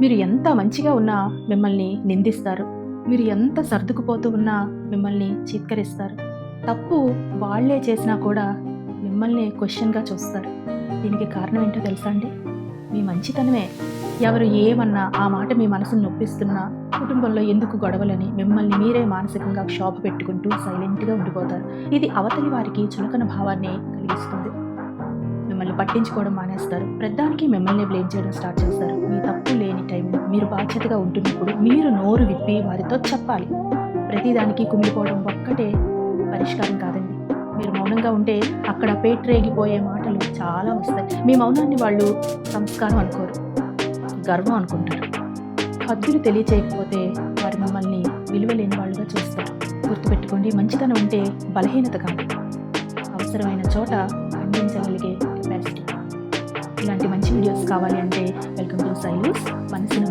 మీరు ఎంత మంచిగా ఉన్నా మిమ్మల్ని నిందిస్తారు. మీరు ఎంత సర్దుకుపోతూ ఉన్నా మిమ్మల్ని చీత్కరిస్తారు. తప్పు వాళ్ళే చేసినా కూడా మిమ్మల్ని క్వశ్చన్గా చూస్తారు. దీనికి కారణం ఏంటో తెలుసా అండి? మీ మంచితనమే. ఎవరు ఏమన్నా ఆ మాట మీ మనసును నొప్పిస్తున్నా కుటుంబంలో ఎందుకు గొడవలని మిమ్మల్ని మీరే మానసికంగా క్షోభ పెట్టుకుంటూ సైలెంట్గా ఉండిపోతారు. ఇది అవతలి వారికి చులకన భావాన్ని కలిగిస్తుంది. మిమ్మల్ని పట్టించుకోవడం మానేస్తారు. ప్రతిదానికి మిమ్మల్ని బ్లేమ్ చేయడం స్టార్ట్ చేస్తారు. మీ తప్పు లేని టైంలో మీరు బాధ్యతగా ఉంటున్నప్పుడు మీరు నోరు విప్పి వారితో చెప్పాలి. ప్రతిదానికి కుమిలిపోవడం ఒక్కటే పరిష్కారం కాదండి. మీరు మౌనంగా ఉంటే అక్కడ పేట్రేగిపోయే మాటలు చాలా వస్తాయి. మీ మౌనాన్ని వాళ్ళు సంస్కారం అనుకోరు గర్వం అనుకుంటారు. హద్దులు తెలియచేయకపోతే వారు మిమ్మల్ని విలువలేని వాళ్ళుగా చూస్తారు. గుర్తుపెట్టుకోండి మంచితనం ఉంటే బలహీనత కాదు. అవసరమైన చోట ఖండించగలిగే కావాలి అంటే వెల్కమ్ టు సైలూస్. మనసును